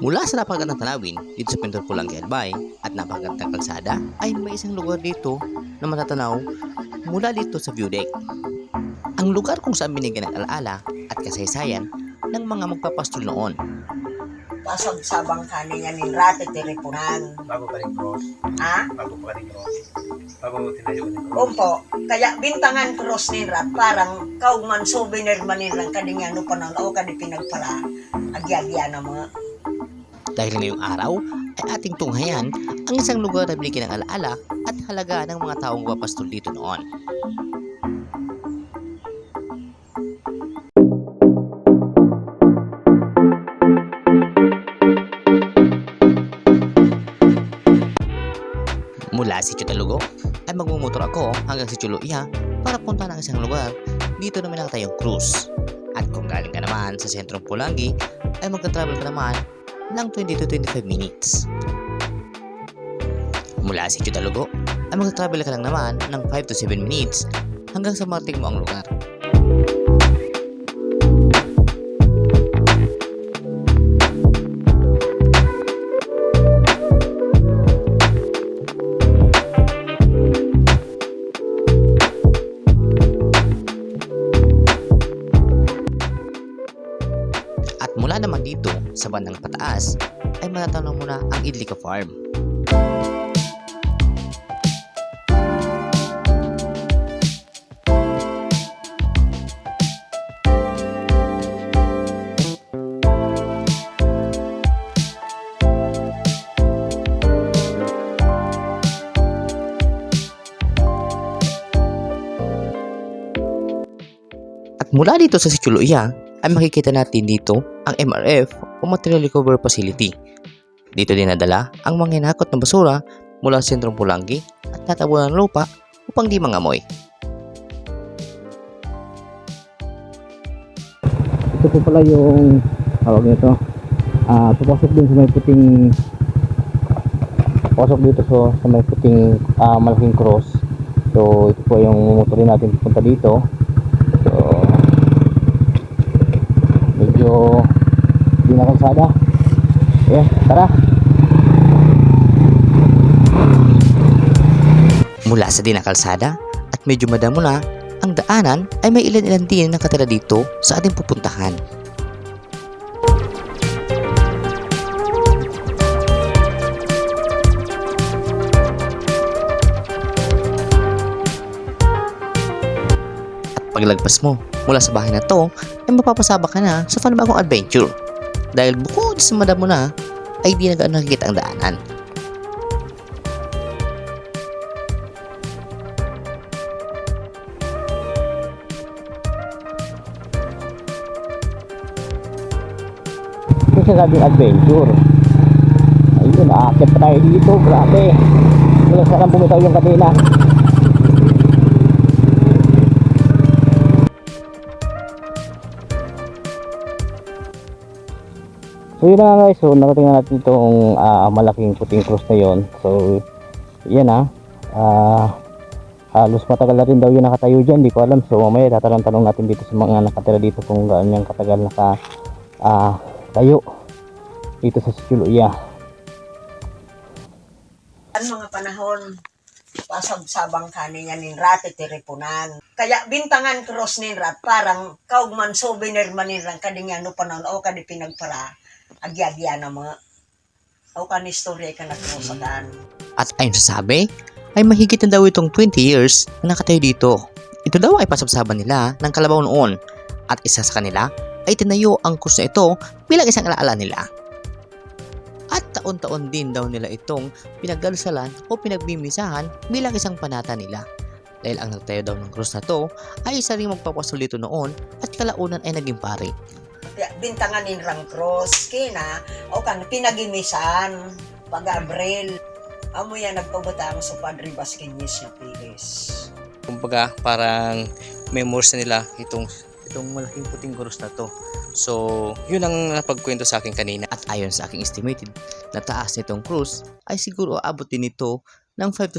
Mula sa napakagandang tanawin dito sa Pintor Pulang Albay at napakagandang kalsada ay may isang lugar dito na matatanaw mula dito sa view deck. Ang lugar kung saan binigyan ng alaala at kasaysayan ng mga magpapastol noon. Pasag sabang kaniya ni Rate Tiripunan. bago pa rin cross, Ha? bago pa rin cross, bago tinayo ni cross. Umpo, kaya bintangan cross ni Rat, parang kauman souvenir man ni Rat, kadinya no panon, o kadi pinagpala, agyagya na mga. Dahil ngayong araw ay ating tunghayan ang isang lugar na binigyan ng alaala at halaga ng mga taong magpapastol dito noon. Mula si Chutalugo ay magmumotor ako hanggang si Chuluiha para punta ng isang lugar. Dito naman nakatayong cruise. At kung galing ka naman sa sentrong Pulangi ay magka-travel ka naman ng 20 to 25 minutes. Mula sa Chutalugo ay magta-travel ka lang naman ng 5 to 7 minutes hanggang sa marating mo ang lugar. Sa bandang pataas ay matatanong mo na ang Idlica Farm. At mula dito sa Sichuloya ay makikita natin dito ang MRF o Material Recovery Facility. Dito din nadala ang mga hinakot na basura mula sa sentrong Pulangi at tatabunan ng lupa upang di mangamoy. Ito po pala yung tawag nito. Ah, papasok din sa may puting papasok dito so, sa may puting ah, malaking cross. So ito po yung motorin natin pupunta dito. So medyo di na kalsada. Yeah, tara. Mula sa di na kalsada at medyo madamo na, ang daanan ay may ilan-ilan din na nakatira dito sa ating pupuntahan. Paglagpas mo mula sa bahay na to, ay mapapasaba ka na sa panibagong adventure. Dahil bukod sa madamo na, ay di na nakikita ang daanan. Ito sa sabing adventure. Ayun, aakit pa tayo dito. Grabe. Wala sarang bumitaw yung kadena. So yun na guys, so narating na natin itong ah, malaking puting cross na yon. So yan ah, Ah, halos matagal na rin daw yung nakatayo dyan, hindi ko alam. So mamaya tatanong-tanong natin dito sa mga nakatira dito kung gaano yung katagal naka ah, tayo dito sa Sichuloya. Ang mga panahon, pasag sabang kaniya ni Rate Tiripunan. Kaya bintangan cross ni Rat, parang kauman souvenir man ni Rat, kadinya no panon, o kadi pinagpala, agyagya na mga. O kan istorya ka na krusadan. At ayon sa sabi, ay mahigit na daw itong 20 years na nakatayo dito. Ito daw ay pasabsaban nila ng kalabaw noon at isa sa kanila ay tinayo ang krus na ito bilang isang alaala nila. At taon-taon din daw nila itong pinagdalusalan o pinagbimisahan bilang isang panata nila. Dahil ang nagtayo daw ng krus na to ay isa ring magpapasol dito noon at kalaunan ay naging pari. Bintangan ni Rang cross, kina, o kan pinagimisan, pag-abril. Amo yan nagpabutang sa Padre Basquinis na pilis. kumbaga parang memories nila itong itong malaking puting krus na to. So, yun ang napagkwento sa akin kanina. At ayon sa aking estimated na taas nitong cruise ay siguro aabot din ito ng 5 to